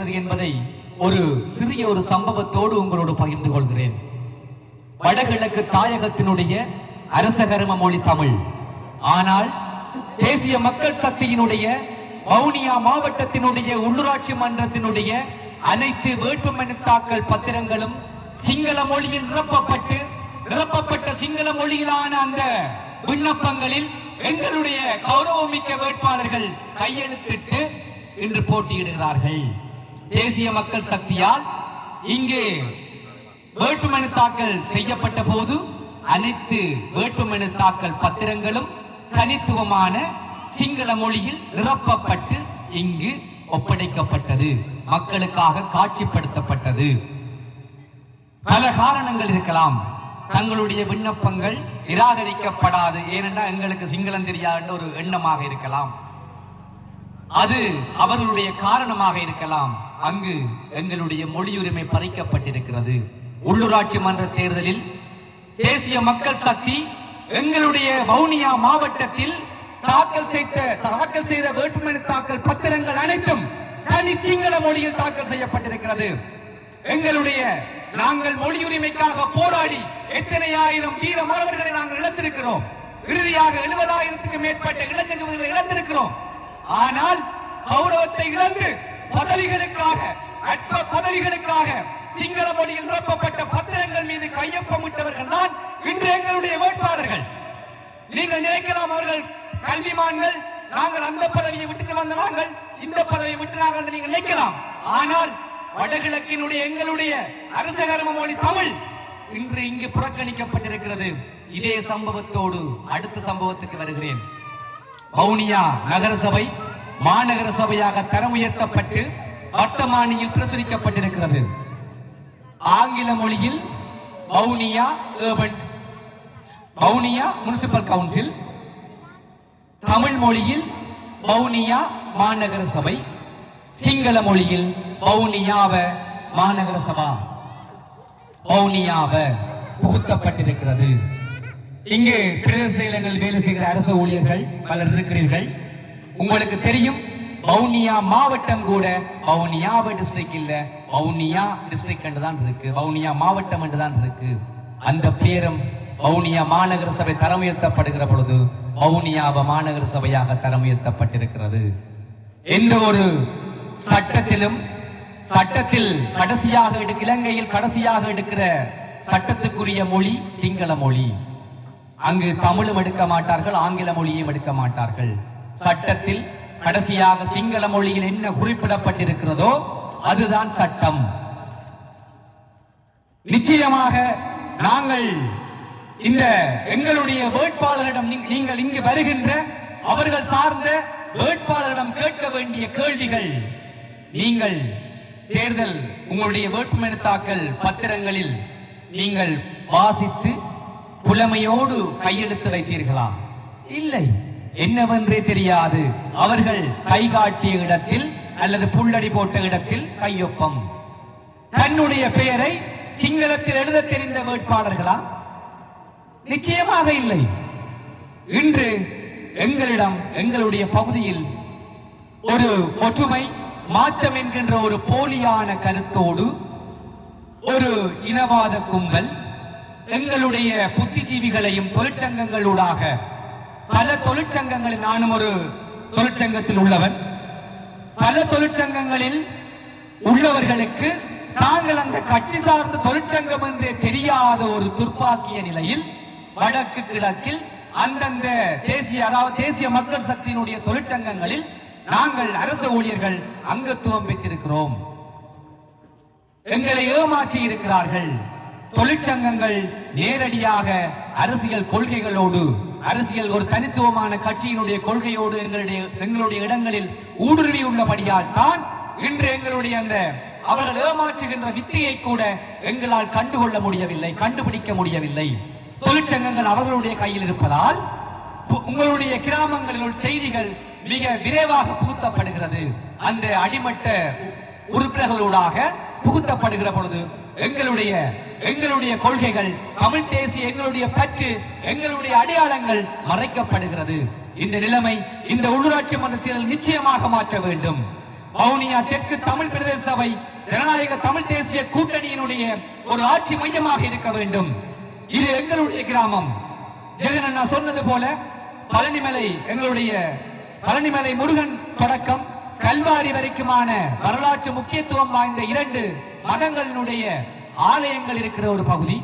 இருக்கிறது என்பதை ஒரு சிறிய ஒரு சம்பவத்தோடு உங்களோடு பகிர்ந்து கொள்கிறேன். வடகிழக்கு தாயகத்தினுடைய அரசகரம மொழி தமிழ். ஆனால் தேசிய மக்கள் சக்தியினுடைய வவுனியா மாவட்டத்தினுடைய உள்ளூராட்சி மன்றத்தினுடைய அனைத்து வேட்புமனு தாக்கல் பத்திரங்களும் சிங்கள மொழியில் நிரப்பப்பட்டு நிரப்பப்பட்ட சிங்கள மொழியிலான அந்த விண்ணப்பங்களில் எங்களுடைய கௌரவமிக்க வேட்பாளர்கள் கையெழுத்திட்டு இன்று போட்டியிடுகிறார்கள். தேசிய மக்கள் சக்தியால் இங்கே வேட்புமனு தாக்கல் செய்யப்பட்ட போது அனைத்து வேட்புமனு தாக்கல் பத்திரங்களும் தனித்துவமான சிங்கள மொழியில் நிரப்பப்பட்டு இங்கு ஒப்படைக்கப்பட்டது. மக்களுக்காக காட்சிப்படுத்தப்பட்டது. பல காரணங்கள் இருக்கலாம். தங்களுடைய விண்ணப்பங்கள் நிராகரிக்கப்படாது. ஏனென்றால் எங்களுக்கு சிங்களம் தெரியாத ஒரு எண்ணமாக இருக்கலாம். அது அவர்களுடைய காரணமாக இருக்கலாம். அங்கு எங்களுடைய மொழியுரிமை பறிக்கப்பட்டிருக்கிறது. உள்ளூராட்சி மன்ற தேர்தலில் தேசிய மக்கள் சக்தி எங்களுடைய வவுனியா மாவட்டத்தில் தாக்கல் செய்த தாக்கல் செய்த வேட்புமனு தாக்கல் பத்திரங்கள் அனைத்தும் தனி சிங்கள மொழியில் தாக்கல் செய்யப்பட்டிருக்கிறது. எங்களுடைய நாங்கள் மொழியுரிமைக்காக போராடி எத்தனை ஆயிரம் வீர மாணவர்களை நாங்கள் இழந்திருக்கிறோம் இறுதியாக எழுபதாயிரத்துக்கு மேற்பட்ட இளைஞர்களை இழந்திருக்கிறோம் ஆனால் கௌரவத்தை இழந்து பதவிகளுக்காக அற்ப பதவிகளுக்காக சிங்கள மொழியில் நிரப்பப்பட்ட பத்திரங்கள் மீது கையொப்பமிட்டவர்கள் தான் இன்று எங்களுடைய வேட்பாளர்கள். நீங்கள் நினைக்கலாம் அவர்கள் கல்விமான்கள் நாங்கள் அந்த பதவியை விட்டுட்டு வந்த நாங்கள் இந்த பதவியை விட்டு நாங்கள் நீங்கள் நினைக்கலாம். ஆனால் வடகிழக்கினுடைய எங்களுடைய அரசகர்ம மொழி தமிழ் இன்று இங்கு புறக்கணிக்கப்பட்டிருக்கிறது. இதே சம்பவத்தோடு அடுத்த சம்பவத்துக்கு வருகிறேன். வவுனியா நகரசபை மாநகர சபையாக தரம் உயர்த்தப்பட்டு வர்த்தமானியில் பிரசுரிக்கப்பட்டிருக்கிறது. ஆங்கில மொழியில் Vavuniya urban Vavuniya municipal council Tamil மொழியில் வவுனியா மாநகர சபை சிங்கள மொழியில் வவுனியாவ மாநகர சபா. வவுனியாவ புகுத்தப்பட்டிருக்கிறது. இங்கு பிரதேச செயலங்கள் வேலை செய்கிற அரசு ஊழியர்கள் பலர் இருக்கிறீர்கள். உங்களுக்கு தெரியும் வவுனியா மாவட்டம் கூட வவுனியாவ டிஸ்ட்ரிக்ட் இல்ல. வவுனியா டிஸ்ட்ரிக்ட் என்று தான் இருக்கு. வவுனியா மாவட்டம் என்று தான் இருக்கு. அந்த பேரும் வவுனியா மாநகர சபை தரம் உயர்த்தப்படுகிற பொழுது வவுனியாவ மாநகர சபையாக தரம் உயர்த்தப்பட்டிருக்கிறது எந்த ஒரு சட்டத்திலும் சட்டத்தில் கடைசியாக எடுக்க இலங்கையில் கடைசியாக எடுக்கிற சட்டத்துக்குரிய மொழி சிங்கள மொழி. அங்கு தமிழும் எடுக்க மாட்டார்கள் ஆங்கில மொழியும் எடுக்க மாட்டார்கள். சட்டத்தில் கடைசியாக சிங்கள மொழியில் என்ன குறிப்பிடப்பட்டிருக்கிறதோ அதுதான் சட்டம். நிச்சயமாக நாங்கள் இந்த எங்களுடைய வேட்பாளரிடம் நீங்கள் இங்கு வருகின்ற அவர்கள் சார்ந்த வேட்பாளரிடம் கேட்க வேண்டிய கேள்விகள் நீங்கள் தேர்தல் உங்களுடைய வேட்புமனு தாக்கல் பத்திரங்களில் நீங்கள் வாசித்து புலமையோடு கையெழுத்து வைத்தீர்களா? இல்லை. என்னவென்றே தெரியாது. அவர்கள் கை காட்டிய இடத்தில் அல்லது புல்லடி போட்ட இடத்தில் கையொப்பம். தன்னுடைய பெயரை சிங்களத்தில் எழுத தெரிந்த வேட்பாளர்களா? நிச்சயமாக இல்லை. இன்று எங்களிடம் எங்களுடைய பகுதியில் ஒரு ஒற்றுமை மாற்றம் என்கின்ற ஒரு போலியான கருத்தோடு ஒரு இனவாத கும்பல் எங்களுடைய புத்திஜீவிகளையும் தொழிற்சங்கங்களூடாக பல தொழிற்சங்கங்களில் நானும் ஒரு தொழிற்சங்கத்தில் உள்ளவன். பல தொழிற்சங்கங்களில் உள்ளவர்களுக்கு தாங்கள் அந்த கட்சி சார்ந்த தொழிற்சங்கம் என்றே தெரியாத ஒரு துர்ப்பாக்கிய நிலையில் வடக்கு கிழக்கில் அந்தந்த தேசிய அதாவது தேசிய மக்கள் சக்தியினுடைய தொழிற்சங்கங்களில் நாங்கள் அரசு ஊழியர்கள் அங்கத்துவம் பெற்றிருக்கிறோம். எங்களை ஏமாற்றி இருக்கிறார்கள். தொழிற்சங்கங்கள் நேரடியாக அரசியல் கொள்கைகளோடு அரசியல் ஒரு தனித்துவமான கட்சியினுடைய கொள்கையோடு எங்களுடைய எங்களுடைய இடங்களில் ஊடுருவி உள்ளபடியால் தான் இன்று எங்களுடைய அந்த அவர்கள் ஏமாற்றுகின்ற வித்தையை கூட எங்களால் கண்டுகொள்ள முடியவில்லை கண்டுபிடிக்க முடியவில்லை. தொழிற்சங்கங்கள் அவர்களுடைய கையில் இருப்பதால் உங்களுடைய கிராமங்களில் செய்திகள் மிக விரைவாக புகுத்தப்படுகிறது. அந்த அடிமட்ட உறுப்பினர்களூடாக புகுத்தப்படுகிற பொழுது எங்களுடைய எங்களுடைய கொள்கைகள் தமிழ் தேசிய எங்களுடைய பற்று எங்களுடைய அடையாளங்கள் மறைக்கப்படுகிறது. இந்த நிலைமை இந்த உள்ளூராட்சி மன்ற தேர்தல் நிச்சயமாக மாற்ற வேண்டும். வவுனியா தெற்கு தமிழ் பிரதேச சபை ஜனநாயக தமிழ் தேசிய கூட்டணியினுடைய ஒரு ஆட்சி மையமாக இருக்க வேண்டும். இது எங்களுடைய கிராமம். ஜெகன் நான் சொன்னது போல பழனிமலை எங்களுடைய பழனிமலை முருகன் தொடக்கம். கல்வாரி வரைக்குமான வரலாற்று முக்கியத்துவம் வாய்ந்த இரண்டு மதங்களினுடைய ஆலயங்கள் இருக்கிற ஒரு பகுதி.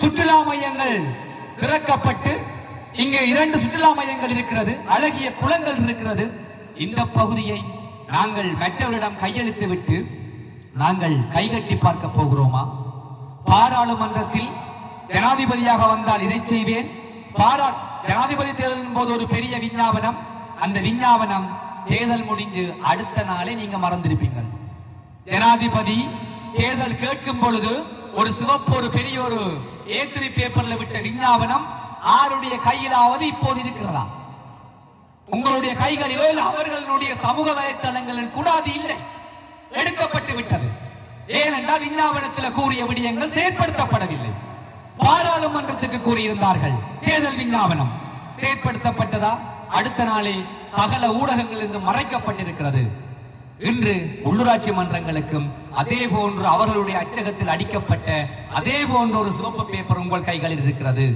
சுற்றுலா மையங்கள் திறக்கப்பட்டு இங்கே இரண்டு சுற்றுலா மையங்கள் இருக்கிறது அழகிய குளங்கள் இருக்கிறது. இந்த பகுதியை நாங்கள் மற்றவரிடம் கையெழுத்து விட்டு நாங்கள் கைகட்டி பார்க்க போகிறோமா? பாராளுமன்றத்தில் ஜனாதிபதியாக வந்தால் இதை செய்வேன். பாரா ஜனாதிபதி தேர்தலின் போது ஒரு பெரிய விஞ்ஞாபனம் அந்த விஞ்ஞாபனம் தேர்தல் முடிஞ்சு அடுத்த நாளே நீங்க மறந்திருப்பீங்கள் ஜனாதிபதி தேர்தல் கேட்கும் பொழுது ஒரு சிவப்பு ஒரு பெரிய ஒரு ஏத்திரி பேப்பர்ல விட்ட விஞ்ஞாபனம் ஆருடைய கையிலாவது இப்போது இருக்கிறதா? உங்களுடைய கைகளிலோ இல்லை அவர்களுடைய சமூக வலைத்தளங்களில் கூட அது இல்லை. எடுக்கப்பட்டு விட்டது. ஏனென்றால் விஞ்ஞாபனத்தில் கூறிய விடயங்கள் செயற்படுத்தப்படவில்லை. பாராளுமன்றத்துக்கு கூறியிருந்தார்கள் தேர்தல் விஞ்ஞாபனம். செயற்படுத்தப்பட்டதா? அடுத்த நாளே சகல ஊடகங்களிலிருந்து மறைக்கப்பட்டிருக்கிறது. இன்று உள்ளூராட்சி மன்றங்களுக்கும் அதே போன்று அவர்களுடைய அச்சகத்தில் அடிக்கப்பட்ட அதே போன்ற ஒரு சிவப்பு பேப்பர் உங்கள் கைகளில் இருக்கிறது.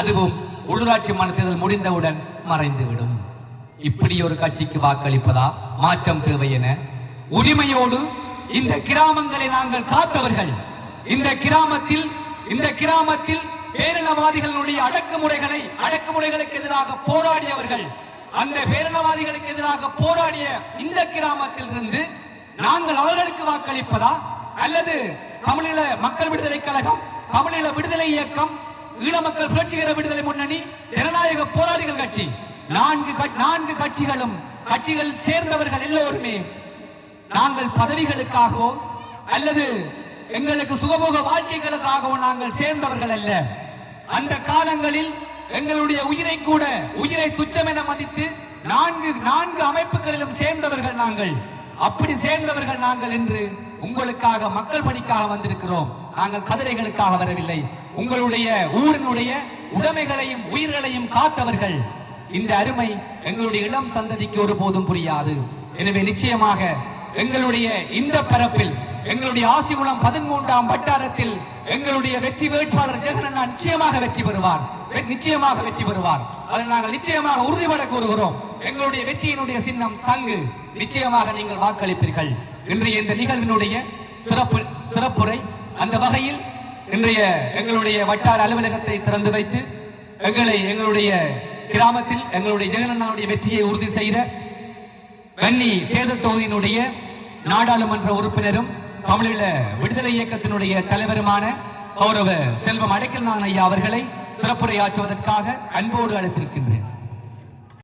அதுவும் உள்ளூராட்சி மன்ற தேர்தல் முடிந்தவுடன் மறைந்துவிடும். இப்படி ஒரு கட்சிக்கு வாக்களிப்பதா மாற்றம் தேவை என உரிமையோடு இந்த கிராமங்களை நாங்கள் காத்தவர்கள். இந்த கிராமத்தில் இந்த கிராமத்தில் பேரினவாதிகளுடைய அடக்குமுறைகளை அடக்குமுறைகளுக்கு எதிராக போராடியவர்கள் அந்த பேரினவாதிகளுக்கு எதிராக போராடிய இந்த கிராமத்தில் இருந்து நாங்கள் அவர்களுக்கு வாக்களிப்பதா? அல்லது தமிழீழ மக்கள் விடுதலை கழகம் தமிழீழ விடுதலை இயக்கம் ஈழ மக்கள் புரட்சிகர விடுதலை முன்னணி ஜனநாயக போராளிகள் கட்சி. நான்கு நான்கு கட்சிகளும் கட்சிகள் சேர்ந்தவர்கள் எல்லோருமே நாங்கள் பதவிகளுக்காகவோ அல்லது எங்களுக்கு சுகபோக வாழ்க்கைகளுக்காகவோ நாங்கள் சேர்ந்தவர்கள் அல்ல. அந்த காலங்களில் எங்களுடைய உயிரை கூட உயிரை துச்சம் என மதித்து நான்கு நான்கு அமைப்புகளிலும் சேர்ந்தவர்கள் நாங்கள். அப்படி சேர்ந்தவர்கள் நாங்கள் என்று உங்களுக்காக மக்கள் பணிக்காக வந்திருக்கிறோம். நாங்கள் கதிரைகளுக்காக வரவில்லை. உங்களுடைய ஊரினுடைய உடைமைகளையும் உயிர்களையும் காத்தவர்கள். இந்த அருமை எங்களுடைய இளம் சந்ததிக்கு ஒருபோதும் புரியாது. எனவே நிச்சயமாக எங்களுடைய இந்த பரப்பில் எங்களுடைய ஆசிகுளம் பதிமூன்றாம் வட்டாரத்தில் எங்களுடைய வெற்றி வேட்பாளர் ஜெகனண்ணா நிச்சயமாக வெற்றி பெறுவார். நிச்சயமாக வெற்றி பெறுவார். அதை நாங்கள் நிச்சயமாக உறுதிபட கூறுகிறோம். எங்களுடைய வெற்றியினுடைய சின்னம் சங்கு. நிச்சயமாக நீங்கள் வாக்களிப்பீர்கள். இன்றைய இந்த நிகழ்வினுடைய சிறப்பு சிறப்புரை அந்த வகையில் இன்றைய எங்களுடைய வட்டார அலுவலகத்தை திறந்து வைத்து எங்களை எங்களுடைய கிராமத்தில் எங்களுடைய ஜெகனண்ணாவுடைய வெற்றியை உறுதி செய்த வன்னி தேர்தல் தொகுதியினுடைய நாடாளுமன்ற உறுப்பினரும் தமிழீழ விடுதலை இயக்கத்தினுடைய தலைவருமான கௌரவ செல்வம் அடைக்கல் ஐயா அவர்களை சிறப்புரையாற்றுவதற்காக அன்போடு அழைத்திருக்கின்றேன்.